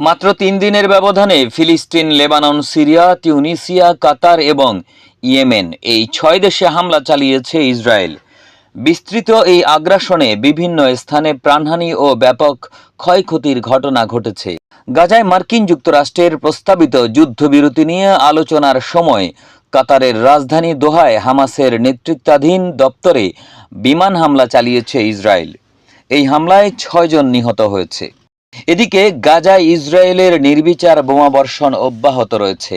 মাত্র তিন দিনের ব্যবধানে ফিলিস্তিন, লেবানন, সিরিয়া, তিউনিসিয়া, কাতার এবং ইয়েমেন এই ছয় দেশে হামলা চালিয়েছে ইসরায়েল। বিস্তৃত এই আগ্রাসনে বিভিন্ন স্থানে প্রাণহানি ও ব্যাপক ক্ষয়ক্ষতির ঘটনা ঘটেছে। গাজায় মার্কিন যুক্তরাষ্ট্রের প্রস্তাবিত যুদ্ধবিরতি নিয়ে আলোচনার সময় কাতারের রাজধানী দোহায় হামাসের নেতৃত্বাধীন দপ্তরে বিমান হামলা চালিয়েছে ইসরায়েল। এই হামলায় ছয়জন নিহত হয়েছে। এদিকে গাজায় ইসরায়েলের নির্বিচার বোমাবর্ষণ অব্যাহত রয়েছে।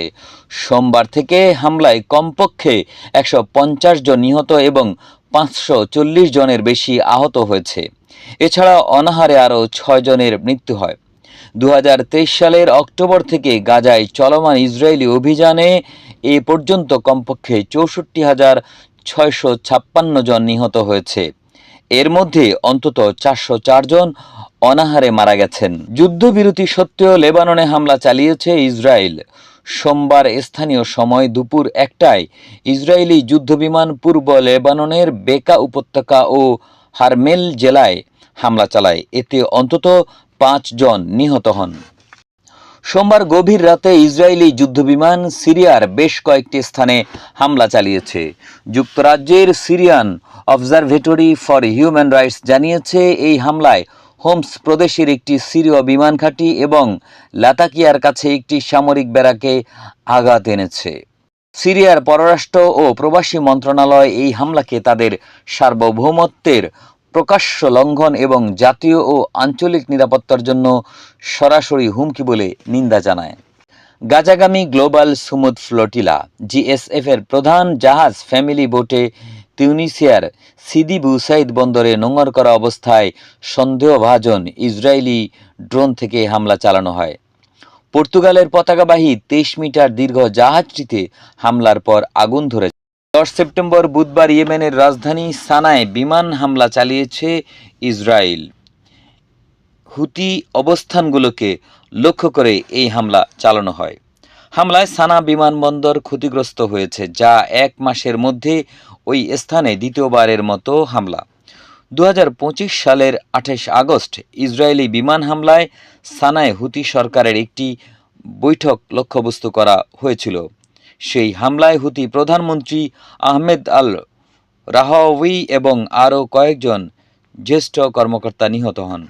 সোমবার থেকে হামলায় কমপক্ষে একশো পঞ্চাশ জন নিহত এবং পাঁচশো চল্লিশ জনের বেশি আহত হয়েছে। এছাড়া অনাহারে আরও জনের মৃত্যু হয়। দু হাজার তেইশ সালের অক্টোবর থেকে গাজায় চলমান ইসরায়েলি অভিযানে এ পর্যন্ত কমপক্ষে চৌষট্টি হাজার ছয়শো জন নিহত হয়েছে। এর মধ্যে অন্তত চারশো জন অনাহারে মারা গেছেন। যুদ্ধবিরতি সত্ত্বেও লেবাননে হামলা চালিয়েছে ইসরায়েল। সোমবার স্থানীয় সময় দুপুর একটায় ইসরায়েলি যুদ্ধবিমান পূর্ব লেবাননের বেকা উপত্যকা ও হারমেল জেলায় হামলা চালায়। এতে অন্তত পাঁচ জন নিহত হন। সোমবার গভীর রাতে ইসরায়েলি যুদ্ধবিমান সিরিয়ার বেশ কয়েকটি স্থানে হামলা চালিয়েছে। যুক্তরাজ্যের Syrian Observatory for Human Rights জানিয়েছে, এই হামলায় হোমস প্রদেশের একটি সিরীয় বিমান ঘাঁটি এবং লাতাকিয়ার কাছে একটি সামরিক ব্যারাকে আঘাত এনেছে। সিরিয়ার পররাষ্ট্র ও প্রবাসী মন্ত্রণালয় এই হামলাকে তাদের সার্বভৌমত্বের প্রকাশ্য লঙ্ঘন এবং জাতীয় ও আঞ্চলিক নিরাপত্তার জন্য সরাসরি হুমকি বলে নিন্দা জানায়। গাজাগামী গ্লোবাল সুমুদ ফ্লোটিলা, জিএসএফ এর প্রধান জাহাজ ফ্যামিলি বোটে তিউনিসিয়ার সিদি বুসাইদ বন্দরে নোঙর করা অবস্থায় সন্দেহভাজন ইসরায়েলি ড্রোন থেকে হামলা চালানো হয়। পর্তুগালের পতাকাবাহী তেইশ মিটার দীর্ঘ জাহাজটিতে হামলার পর আগুন ধরে দশ সেপ্টেম্বর বুধবার ইয়েমেনের রাজধানী সানায় বিমান হামলা চালিয়েছে ইসরায়েল। হুতি অবস্থানগুলোকে লক্ষ্য করে এই হামলা চালানো হয়। হামলায় সানা বিমানবন্দর ক্ষতিগ্রস্ত হয়েছে, যা এক মাসের মধ্যে ওই স্থানে দ্বিতীয়বারের মতো হামলা। দু হাজার পঁচিশ সালের আঠাশ আগস্ট ইসরায়েলি বিমান হামলায় সানায় হুতি সরকারের একটি বৈঠক লক্ষ্যবস্তু করা হয়েছিল। সেই হামলায় হুতি প্রধানমন্ত্রী আহমেদ আল রাহাউই এবং আরও কয়েকজন জ্যেষ্ঠ কর্মকর্তা নিহত হন।